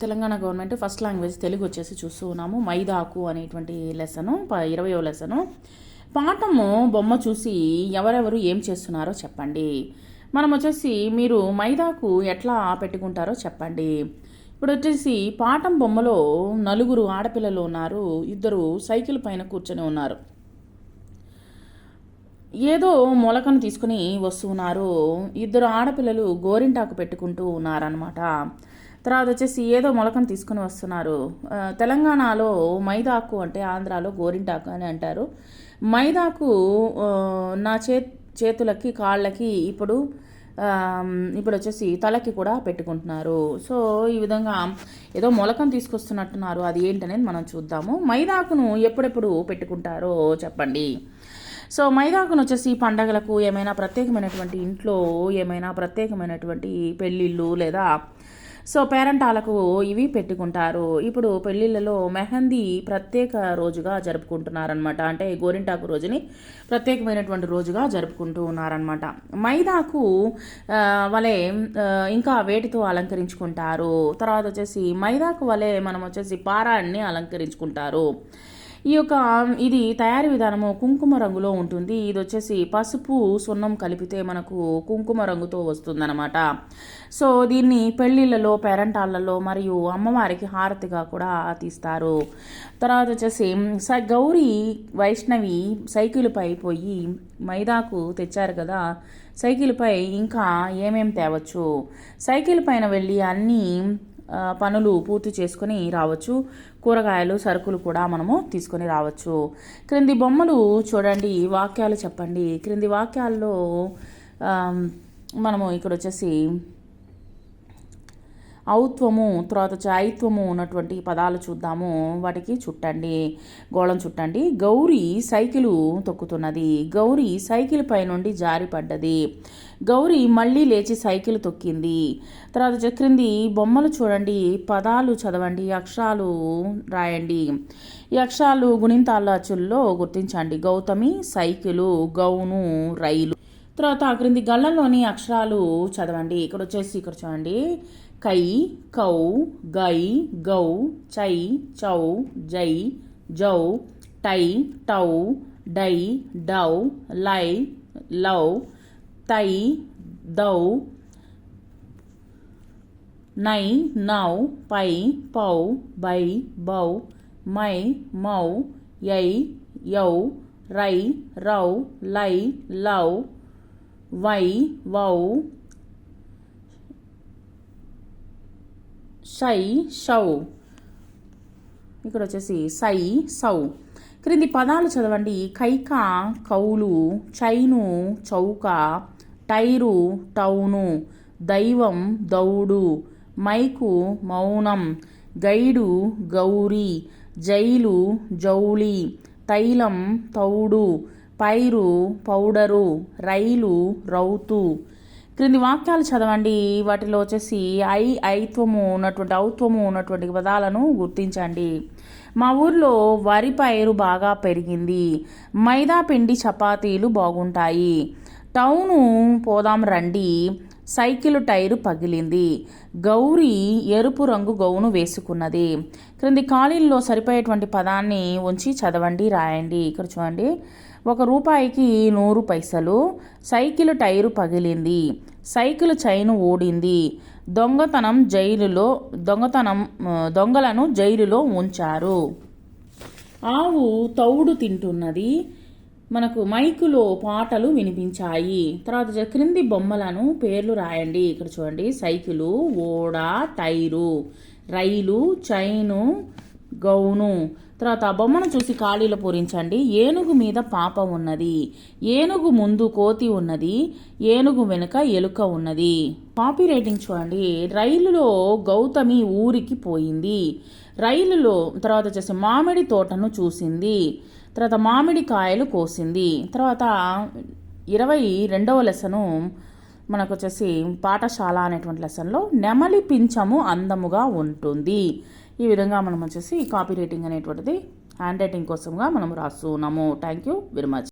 Telangana government first language Telugu వచ్చేసి చూస్తూ ఉన్నాము. మైదాకు అనేటువంటి లెసను ఇరవయో లెసను. పాఠము బొమ్మ చూసి ఎవరెవరు ఏం చేస్తున్నారో చెప్పండి. మనం వచ్చేసి మీరు మైదాకు ఎట్లా పెట్టుకుంటారో చెప్పండి. ఇప్పుడు వచ్చేసి పాఠం బొమ్మలో నలుగురు ఆడపిల్లలు ఉన్నారు. ఇద్దరు సైకిల్ పైన కూర్చొని ఉన్నారు. ఏదో మొలకను తీసుకుని వస్తున్నారు ఇద్దరు ఆడపిల్లలు గోరింటాకు పెట్టుకుంటూ ఉన్నారనమాట తర్వాత వచ్చేసి ఏదో మొలకను తీసుకుని వస్తున్నారు. తెలంగాణలో మైదాకు అంటే ఆంధ్రాలో గోరింటాకు అని అంటారు. మైదాకు నా చే చేతులకి కాళ్ళకి ఇప్పుడు ఇప్పుడు వచ్చేసి తలకి కూడా పెట్టుకుంటున్నారు. సో ఈ విధంగా ఏదో మొలకం తీసుకొస్తున్నట్టున్నారు. అది ఏంటనేది మనం చూద్దాము. మైదాకును ఎప్పుడెప్పుడు పెట్టుకుంటారో చెప్పండి. సో మైదాకును వచ్చేసి పండగలకు ఏమైనా ప్రత్యేకమైనటువంటి ఇంట్లో ఏమైనా ప్రత్యేకమైనటువంటి పెళ్ళిళ్ళు లేదా సో పేరెంటాలకు ఇవి పెట్టుకుంటారు. ఇప్పుడు పెళ్ళిళ్ళలో మెహందీ ప్రత్యేక రోజుగా జరుపుకుంటున్నారనమాట అంటే గోరింటాకు రోజుని ప్రత్యేకమైనటువంటి రోజుగా జరుపుకుంటూ ఉన్నారనమాట మైదాకు వలె ఇంకా వేటితో అలంకరించుకుంటారు. తర్వాత వచ్చేసి మైదాకు వలె మనం వచ్చేసి పారాన్ని అలంకరించుకుంటారు. ఈ యొక్క ఇది తయారీ విధానము కుంకుమ రంగులో ఉంటుంది. ఇది వచ్చేసి పసుపు సున్నం కలిపితే మనకు కుంకుమ రంగుతో వస్తుందన్నమాట. సో దీన్ని పెళ్ళిళ్ళలో పేరంటాళ్ళలో మరియు అమ్మవారికి హారతిగా కూడా తీస్తారు. తర్వాత వచ్చేసి స గౌరీ వైష్ణవి సైకిల్పై పోయి మైదాకు తెచ్చారు కదా. సైకిల్పై ఇంకా ఏమేం తేవచ్చు? సైకిల్ పైన వెళ్ళి అన్నీ పనులు పూర్తి చేసుకొని రావచ్చు. కూరగాయలు సరుకులు కూడా మనము తీసుకొని రావచ్చు. క్రింది బొమ్మలు చూడండి వాక్యాలు చెప్పండి. క్రింది వాక్యాల్లో మనము ఇక్కడ వచ్చేసి ఔత్వము తర్వాత చాయిత్వము ఉన్నటువంటి పదాలు చూద్దాము. వాటికి చుట్టండి గోళం చుట్టండి. గౌరీ సైకిలు తొక్కుతున్నది. గౌరీ సైకిల్ పై నుండి జారిపడ్డది గౌరీ మళ్ళీ లేచి సైకిల్ తొక్కింది. తర్వాత చక్రింది బొమ్మలు చూడండి పదాలు చదవండి అక్షరాలు రాయండి. ఈ అక్షరాలు గుణింతాల అచ్చుల్లో గుర్తించండి. Gautami cycle gown rail. తర్వాత క్రింది గళ్ళలోని అక్షరాలు చదవండి. ఇక్కడ వచ్చేసి ఇక్కడ చూడండి. కై కౌ గై గౌ చై చౌ జై జౌ టై టౌ డై డౌ లై లౌ తై దౌ నై నౌ పై పౌ బై బౌ మై మౌ యై యౌ రై రౌ లై లౌ వై వౌ షై షౌ. ఇక్కడ వచ్చేసి సై సౌ. క్రింది పదాలు చదవండి. కైక కౌలు చైను చౌక టైరు టౌను దైవం దౌడు మైకు మౌనం గైడు గౌరీ జైలు జౌళి తైలం తౌడు పైరు పౌడరు రైలు రౌతు. క్రింది వాక్యాలు చదవండి. వాటిలో వచ్చేసి ఐ ఐత్వము ఉన్నటువంటి ఔత్వము ఉన్నటువంటి పదాలను గుర్తించండి. మా ఊర్లో వరి పైరు బాగా పెరిగింది. మైదా పిండి చపాతీలు బాగుంటాయి. టౌను పోదాం రండి. సైకిల్ టైరు పగిలింది. గౌరీ ఎరుపు రంగు గౌను వేసుకున్నది. క్రింది ఖాళీల్లో సరిపోయేటువంటి పదాన్ని ఉంచి చదవండి రాయండి. ఇక్కడ చూడండి. ఒక రూపాయికి నూరు పైసలు. సైకిల్ టైరు పగిలింది. సైకిల్ చైను ఓడింది దొంగతనం జైలులో దొంగతనం దొంగలను జైలులో ఉంచారు. ఆవు తౌడు తింటున్నది. మనకు మైకులో పాటలు వినిపించాయి. తర్వాత క్రింది బొమ్మలను పేర్లు రాయండి. ఇక్కడ చూడండి. సైకిలు ఓడ టైరు రైలు చైను గౌను. తర్వాత ఆ బొమ్మను చూసి ఖాళీలు పూరించండి. ఏనుగు మీద పాప ఉన్నది. ఏనుగు ముందు కోతి ఉన్నది. ఏనుగు వెనుక ఎలుక ఉన్నది. కాపీ రైటింగ్ చూడండి. రైలులో గౌతమి ఊరికి పోయింది. రైలులో తర్వాత వచ్చేసి మామిడి తోటను చూసింది. తర్వాత మామిడి కాయలు కోసింది. తర్వాత ఇరవై రెండవ లెసను మనకు వచ్చేసి పాఠశాల అనేటువంటి లెసన్లో నెమలి పింఛము అందముగా ఉంటుంది. ఈ విధంగా మనం వచ్చేసి కాపీ రైటింగ్ అనేటువంటిది హ్యాండ్ రైటింగ్ కోసంగా మనం రాస్తున్నాము. Thank you very much